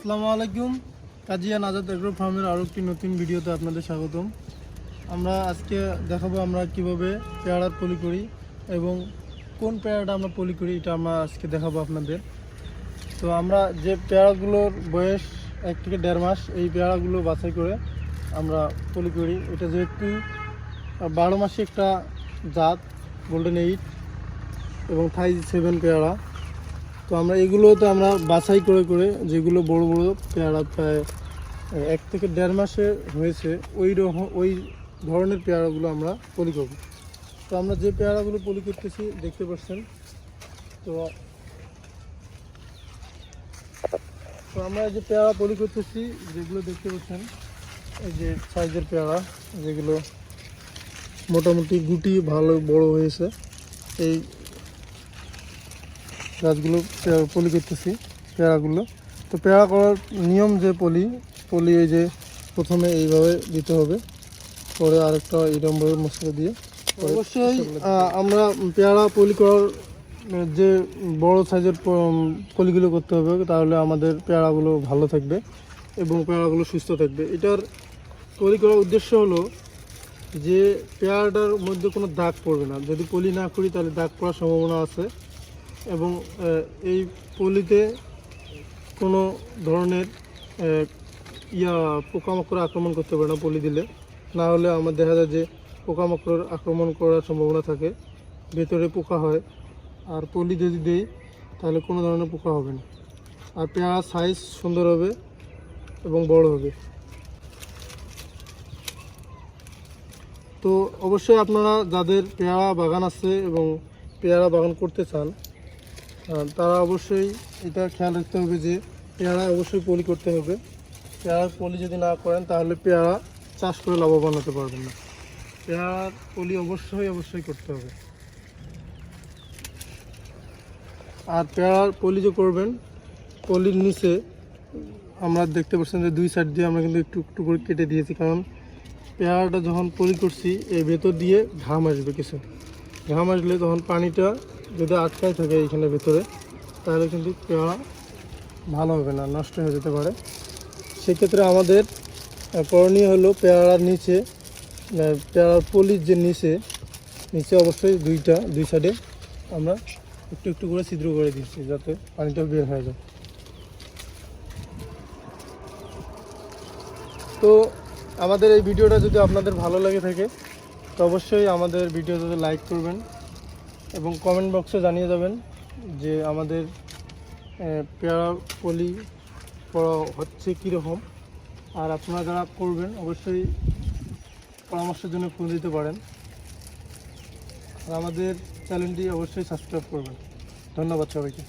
আসসালামু আলাইকুম। কাজিয়া নাজাদ এগ্রো ফার্মের আরও একটি নতুন ভিডিওতে আপনাদের স্বাগতম। আমরা আজকে দেখাবো আমরা কীভাবে পেয়ারার পলি করি এবং কোন পেয়ারাটা আমরা পলি করি, এটা আমরা আজকে দেখাবো আপনাদের। তো আমরা যে পেয়ারাগুলোর বয়স এক থেকে দেড় মাস, এই পেয়ারাগুলো বাছাই করে আমরা পলি করি। এটা যেহেতু বারো মাসে একটা জাত গোল্ডেন এইট এবং থাই সেভেন পেয়ারা। তো আমরা এগুলো তো আমরা বাছাই করে করে যেগুলো বড় বড় পেয়ারা প্রায় এক থেকে দেড় মাসে হয়েছে, ওই রকম ওই ধরনের পেয়ারাগুলো আমরা পলি করব। তো আমরা যে পেয়ারাগুলো পলি করতেছি, দেখতে পাচ্ছেন। তো তো আমরা যে পেয়ারা পলি করতেছি, যেগুলো দেখতে পাচ্ছেন, এই যে সাইজের পেয়ারা, যেগুলো মোটামুটি গুটি ভালো বড় হয়েছে, এই গাছগুলো পলি করতেছি পেয়ারাগুলো। তো পেয়ারা করার নিয়ম যে পলি পলি এই যে প্রথমে এইভাবে দিতে হবে পরে আরেকটা এইরকমভাবে মশলা দিয়ে অবশ্যই আমরা পেয়ারা পলি করার যে বড় সাইজের পলিগুলো করতে হবে তাহলে আমাদের পেয়ারাগুলো ভালো থাকবে এবং পেয়ারাগুলো সুস্থ থাকবে। এটার পলি করার উদ্দেশ্য হলো যে পেয়ারাটার মধ্যে কোনো দাগ পড়বে না। যদি পলি না করি তাহলে দাগ পড়ার সম্ভাবনা আছে। এবং এই পলিতে কোনো ধরনের ইয়া পোকামাকড় আক্রমণ করতে পারে না পলি দিলে। না হলে আমার দেখা যায় যে পোকামাকড় আক্রমণ করার সম্ভাবনা থাকে, ভেতরে পোকা হয়। আর পলি যদি দেই, তাহলে কোনো ধরনের পোকা হবে না। আর পেয়ারার সাইজ সুন্দর হবে এবং বড় হবে। তো অবশ্যই আপনারা যাদের পেয়ারা বাগান আছে এবং পেয়ারা বাগান করতে চান তারা অবশ্যই এটা খেয়াল রাখতে হবে যে পেয়ারা অবশ্যই পলি করতে হবে। পেয়ারা পলি যদি না করেন, তাহলে পেয়ারা চাষ করে লাভবান হতে পারবেন না। পেয়ারার পলি অবশ্যই অবশ্যই করতে হবে। আর পেয়ারার পলি যে করবেন, পলির নিচে আমরা দেখতে পাচ্ছেন যে দুই সাইড দিয়ে আমরা কিন্তু একটু একটু করে কেটে দিয়েছি, কারণ পেয়ারাটা যখন পলি করছি, এই ভেতর দিয়ে ঘাম আসবে কিছু। ঘাম আসলে তখন পানিটা যদি আটকায় থাকে এইখানে ভেতরে, তাহলে কিন্তু পেয়ারা ভালো হবে না, নষ্ট হয়ে যেতে পারে। সেক্ষেত্রে আমাদের করণীয় হলো পেয়ারার নিচে পেয়ারার পলির যে নিচে নিচে অবশ্যই দুইটা, দুই সাইডে আমরা একটু একটু করে ছিদ্র করে দিচ্ছি, যাতে পানিটা বের হয়ে যায়। তো আমাদের এই ভিডিওটা যদি আপনাদের ভালো লাগে থাকে, তো অবশ্যই আমাদের ভিডিওটাতে লাইক করবেন। এবং কমেন্ট বক্সে জানিয়ে যাবেন যে আমাদের পেয়ারা পলি পড়া হচ্ছে কীরকম। আর আপনারা যারা করবেন, অবশ্যই পরামর্শের জন্য ফোন দিতে পারেন। আর আমাদের চ্যানেলটি অবশ্যই সাবস্ক্রাইব করবেন। ধন্যবাদ সবাইকে।